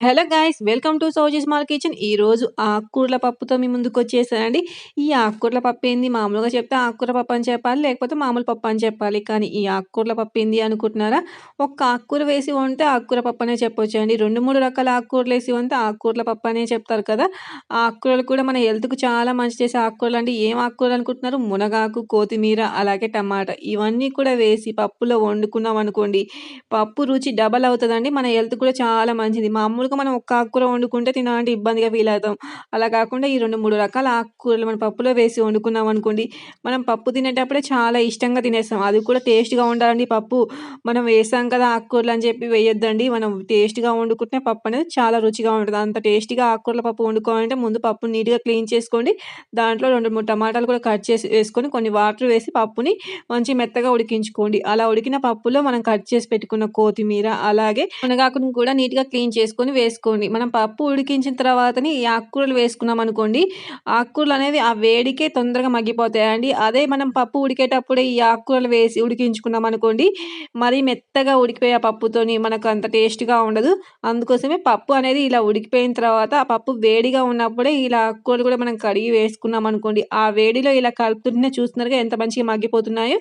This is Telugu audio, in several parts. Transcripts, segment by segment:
Hello guys welcome to Sowji small kitchen. ఈ రోజు ఆకుకూరల పప్పుతో మీ ముందుకు వచ్చేసానండి. ఈ ఆకుకూరల పప్పు ఏంది? మామూలుగా చెప్తే ఆకుకూర పప్పు అని చెప్పాలి లేకపోతే మామూలు పప్పు అని చెప్పాలి. కానీ ఈ ఆకుకూరల పప్పు ఏంది అనుకుంటున్నారా? ఒక్క ఆకుకూర వేసి వంటే ఆకుకూర పప్పు అనే చెప్పొచ్చు అండి రెండు మూడు రకాల ఆకుకూరలు వేసి వంటే ఆకుకూరల పప్పు అనే చెప్తారు కదా. ఆ ఆకుకూరలు కూడా మన హెల్త్కు చాలా మంచి చేసే ఆకుకూరలు అండి. ఏం ఆకుకూరలు అనుకుంటున్నారు? మునగాకు కొత్తిమీర అలాగే టమాటా. ఇవన్నీ కూడా వేసి పప్పులో వండుకున్నాం అనుకోండి పప్పు రుచి డబల్ అవుతుందండి. మన హెల్త్ కూడా చాలా మంచిది. మామూలు మామూలుగా మనం ఒక్క ఆకుకూర వండుకుంటే తినాలంటే ఇబ్బందిగా ఫీల్ అవుతాం. అలా కాకుండా ఈ రెండు మూడు రకాల ఆకుకూరలు మనం పప్పులో వేసి వండుకున్నాం అనుకోండి మనం పప్పు తినేటప్పుడే చాలా ఇష్టంగా తినేస్తాం. అది కూడా టేస్ట్గా ఉండాలండి పప్పు. మనం వేసాం కదా ఆకుకూరలు అని చెప్పి వేయొద్దండి. మనం టేస్ట్గా వండుకుంటే పప్పు అనేది చాలా రుచిగా ఉంటుంది. అంత టేస్ట్గా ఆకుకూరల పప్పు వండుకోవాలంటే ముందు పప్పు నీట్గా క్లీన్ చేసుకోండి. దాంట్లో రెండు మూడు టమాటాలు కూడా కట్ చేసి వేసుకొని కొన్ని వాటర్ వేసి పప్పుని మంచి మెత్తగా ఉడికించుకోండి. అలా ఉడికిన పప్పులో మనం కట్ చేసి పెట్టుకున్న కొత్తిమీర అలాగే మునగాకును కూడా నీట్గా క్లీన్ చేసుకొని వేసుకోండి మనం పప్పు ఉడికించిన తర్వాతని ఈ ఆకుకూరలు వేసుకున్నాం అనుకోండి ఆకుకూరలు అనేవి ఆ వేడికే తొందరగా మగ్గిపోతాయండి. అదే మనం పప్పు ఉడికేటప్పుడే ఈ ఆకుకూరలు వేసి ఉడికించుకున్నాం అనుకోండి మరీ మెత్తగా ఉడికిపోయే పప్పుతోని మనకు అంత టేస్ట్గా ఉండదు. అందుకోసమే పప్పు అనేది ఇలా ఉడికిపోయిన తర్వాత ఆ పప్పు వేడిగా ఉన్నప్పుడే ఇలా ఆకుకూరలు కూడా మనం కడిగి వేసుకున్నాం అనుకోండి ఆ వేడిలో ఇలా కలుపుతుంటేనే చూస్తున్నారుగా ఎంత మంచిగా మగ్గిపోతున్నాయో.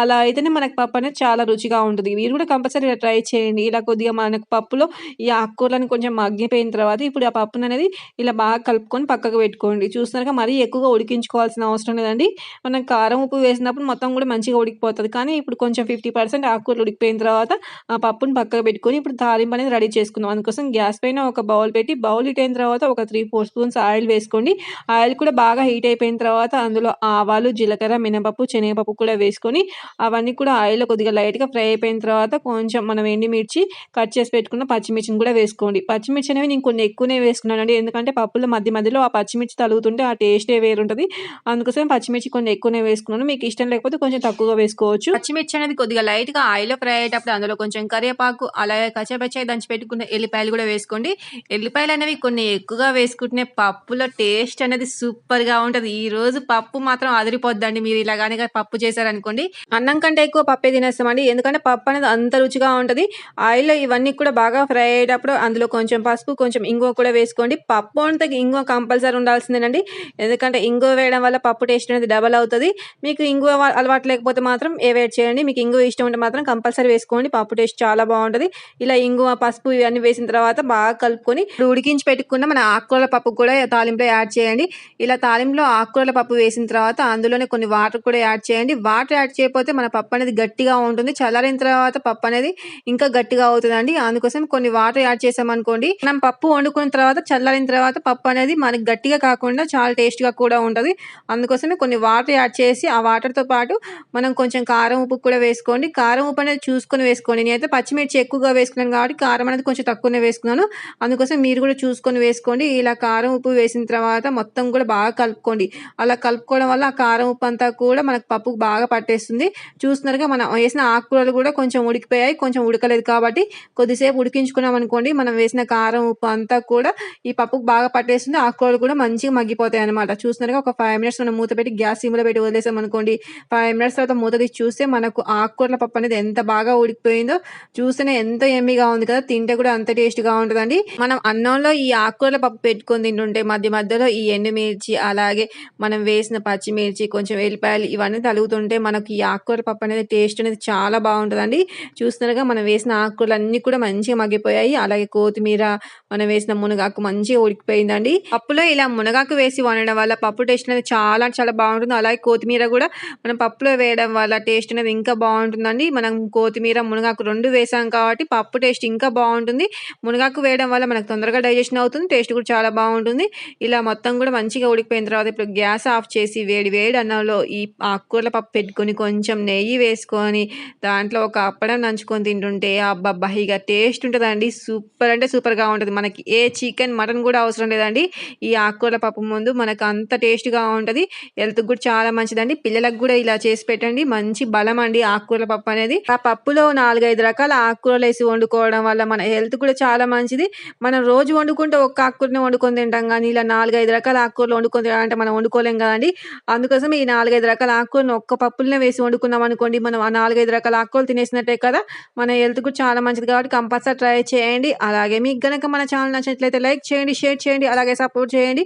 అలా అయితేనే మనకు పప్పు అనేది చాలా రుచిగా ఉంటుంది. మీరు కూడా కంపల్సరీ ట్రై చేయండి. ఇలా కొద్దిగా మనకు పప్పులో ఈ ఆకుకూరలను కొంచెం మగ్గిపోయిన తర్వాత ఇప్పుడు ఆ పప్పును అనేది ఇలా బాగా కలుపుకొని పక్కకు పెట్టుకోండి. చూస్తున్నారుగా మరీ ఎక్కువగా ఉడికించుకోవాల్సిన అవసరం లేదండి. మనం కారం ఉప్పు వేసినప్పుడు మొత్తం కూడా మంచిగా ఉడికిపోతుంది. కానీ ఇప్పుడు కొంచెం ఫిఫ్టీ పర్సెంట్ ఆకుకూరలు ఉడికిపోయిన తర్వాత ఆ పప్పును పక్కకు పెట్టుకొని ఇప్పుడు తాలింపు అనేది రెడీ చేసుకుందాం. అందుకోసం గ్యాస్ పైన ఒక బౌల్ పెట్టి బౌల్ హీట్ అయిన తర్వాత ఒక త్రీ ఫోర్ స్పూన్స్ ఆయిల్ వేసుకోండి. ఆయిల్ కూడా బాగా హీట్ అయిపోయిన తర్వాత అందులో ఆవాలు జీలకర్ర మినపప్పు శనగపప్పు కూడా వేసుకొని అవన్నీ కూడా ఆయిల్లో కొద్దిగా లైట్గా ఫ్రై అయిపోయిన తర్వాత కొంచెం మనం ఎండిమిర్చి కట్ చేసి పెట్టుకున్న పచ్చిమిర్చిని కూడా వేసుకోండి. పచ్చిమిర్చి అనేవి నేను కొన్ని ఎక్కువనే వేసుకున్నాను అండి ఎందుకంటే పప్పుల మధ్య మధ్యలో ఆ పచ్చిమిర్చి తలుగుతుంటే ఆ టేస్టే వేరుంటుంది. అందుకోసం పచ్చిమిర్చి కొన్ని ఎక్కువనే వేసుకున్నాను. మీకు ఇష్టం లేకపోతే కొంచెం తక్కువగా వేసుకోవచ్చు. పచ్చిమిర్చి అనేది కొద్దిగా లైట్గా ఆయిల్లో ఫ్రై అయ్యేటప్పుడు అందులో కొంచెం కరివేపాకు అలాగే కచ్చపచ్చాయి దంచి పెట్టుకున్న ఎల్లిపాయలు కూడా వేసుకోండి. ఎల్లిపాయలు అనేవి కొన్ని ఎక్కువగా వేసుకుంటే పప్పులో టేస్ట్ అనేది సూపర్గా ఉంటుంది. ఈ రోజు పప్పు మాత్రం అదిరిపోద్దండి. మీరు ఇలా కానీ పప్పు చేశారనుకోండి. అన్నం కంటే ఎక్కువ పప్పే తినేస్తామండి. ఎందుకంటే పప్పు అనేది అంత రుచిగా ఉంటుంది. ఆయిల్లో ఇవన్నీ కూడా బాగా ఫ్రై అయ్యేటప్పుడు అందులో కొంచెం పసుపు కొంచెం ఇంగువ కూడా వేసుకోండి. పప్పు అంటే ఇంగువ కంపల్సరీ ఉండాల్సిందేనండి. ఎందుకంటే ఇంగువ వేయడం వల్ల పప్పు టేస్ట్ అనేది డబల్ అవుతుంది. మీకు ఇంగువ అలవాటు లేకపోతే మాత్రం వేట్ చేయండి. మీకు ఇంగువ ఇష్టం ఉంటే మాత్రం కంపల్సరీ వేసుకోండి. పప్పు టేస్ట్ చాలా బాగుంటుంది. ఇలా ఇంగువ పసుపు ఇవన్నీ వేసిన తర్వాత బాగా కలుపుకొని ఉడికించి పెట్టుకున్న మన ఆకుకూరల పప్పు కూడా తాలింపులో యాడ్ చేయండి. ఇలా తాలింపులో ఆకుకూరల పప్పు వేసిన తర్వాత అందులోనే కొన్ని వాటర్ కూడా యాడ్ చేయండి. వాటర్ యాడ్ చేయకపోతే మన పప్పు అనేది గట్టిగా ఉంటుంది. చల్లారిన తర్వాత పప్పు అనేది ఇంకా గట్టిగా అవుతుందండి. అందుకోసం కొన్ని వాటర్ యాడ్ అనుకోండి. మనం పప్పు వండుకున్న తర్వాత చల్లారిన తర్వాత పప్పు అనేది మనకి గట్టిగా కాకుండా చాలా టేస్ట్గా కూడా ఉంటుంది. అందుకోసమే కొన్ని వాటర్ యాడ్ చేసి ఆ వాటర్తో పాటు మనం కొంచెం కారం ఉప్పు కూడా వేసుకోండి. కారం ఉప్పు అనేది చూసుకొని వేసుకోండి. నేనైతే పచ్చిమిర్చి ఎక్కువగా వేసుకున్నాను కాబట్టి కారం అనేది కొంచెం తక్కువనే వేసుకున్నాను. అందుకోసం మీరు కూడా చూసుకొని వేసుకోండి. ఇలా కారం ఉప్పు వేసిన తర్వాత మొత్తం కూడా బాగా కలుపుకోండి. అలా కలుపుకోవడం వల్ల ఆ కారం ఉప్పు అంతా కూడా మనకు పప్పుకు బాగా పట్టేస్తుంది. చూస్తున్నారుగా మనం వేసిన ఆకుకూరలు కూడా కొంచెం ఉడికిపోయాయి. కొంచెం ఉడకలేదు కాబట్టి కొద్దిసేపు ఉడికించుకున్నాం అనుకోండి మనం వేసిన కారం ఉప్పు అంతా కూడా ఈ పప్పుకు బాగా పట్టేస్తుంది. ఆకుకూరలు కూడా మంచిగా మగ్గిపోతాయి అనమాట చూస్తున్నారుగా ఒక ఫైవ్ మినిట్స్ మనం మూత పెట్టి గ్యాస్ సిమ్లో పెట్టి వదిలేసాం అనుకోండి. ఫైవ్ మినిట్స్ తర్వాత మూత తీసి చూస్తే మనకు ఆకుకూరల పప్పు అనేది ఎంత బాగా ఉడికిపోయిందో చూస్తేనే ఎంతో ఎమ్మిగా ఉంది కదా. తింటే కూడా అంత టేస్ట్గా ఉంటుందండి. మనం అన్నంలో ఈ ఆకుకూరల పప్పు పెట్టుకొని తింటుంటే మధ్య మధ్యలో ఈ ఎండుమిర్చి అలాగే మనం వేసిన పచ్చిమిర్చి కొంచెం వెల్లిపాయలు ఇవన్నీ తలుగుతుంటే మనకి ఈ ఆకుకూర పప్పు అనేది టేస్ట్ అనేది చాలా బాగుంటుందండి. చూస్తున్నారుగా మనం వేసిన ఆకుకూరలు అన్నీ కూడా మంచిగా మగ్గిపోయాయి. అలాగే కోతి కొత్తిమీర మనం వేసిన మునగాకు మంచిగా ఉడికిపోయిందండి. పప్పులో ఇలా మునగాకు వేసి వండడం వల్ల పప్పు టేస్ట్ అనేది చాలా చాలా బాగుంటుంది. అలాగే కొత్తిమీర కూడా మనం పప్పులో వేయడం వల్ల టేస్ట్ అనేది ఇంకా బాగుంటుందండి. మనం కొత్తిమీర మునగాకు రెండు వేసాం కాబట్టి పప్పు టేస్ట్ ఇంకా బాగుంటుంది. మునగాకు వేయడం వల్ల మనకు తొందరగా డైజెషన్ అవుతుంది. టేస్ట్ కూడా చాలా బాగుంటుంది. ఇలా మొత్తం కూడా మంచిగా ఉడికిపోయిన తర్వాత ఇప్పుడు గ్యాస్ ఆఫ్ చేసి వేడి వేడి అన్నంలో ఈ ఆకుకూరల పప్పు పెట్టుకొని కొంచెం నెయ్యి వేసుకొని దాంట్లో ఒక అప్పడం నంచుకొని తింటుంటే అబ్బబ్బా! ఇక టేస్ట్ ఉంటుందండి. సూపర్! అంటే సూపర్గా ఉంటుంది. మనకి ఏ చికెన్ మటన్ కూడా అవసరం లేదండి. ఈ ఆకుకూరల పప్పు ముందు మనకు అంత టేస్ట్గా ఉంటుంది. హెల్త్కి కూడా చాలా మంచిదండి. పిల్లలకు కూడా ఇలా చేసి పెట్టండి. మంచి బలం అండి ఆకుకూరల పప్పు అనేది. ఆ పప్పులో నాలుగైదు రకాల ఆకుకూరలు వేసి వండుకోవడం వల్ల మన హెల్త్ కూడా చాలా మంచిది. మనం రోజు వండుకుంటే ఒక్క ఆకుకూరనే వండుకొని తింటాం కానీ ఇలా నాలుగైదు రకాల ఆకుకూరలు వండుకొని తినాలంటే మనం వండుకోలేం కదండి. అందుకోసం ఈ నాలుగైదు రకాల ఆకుకూరను ఒక్క పప్పులనే వేసి వండుకున్నాం అనుకోండి మనం ఆ నాలుగైదు రకాల ఆకుకూరలు తినేసినట్టే కదా. మన హెల్త్ కూడా చాలా మంచిది కాబట్టి కంపల్సరీ ట్రై చేయండి. అలాగే మీకు గనక మన ఛానల్ నచ్చినట్లయితే లైక్ చేయండి, షేర్ చేయండి, అలాగే సపోర్ట్ చేయండి.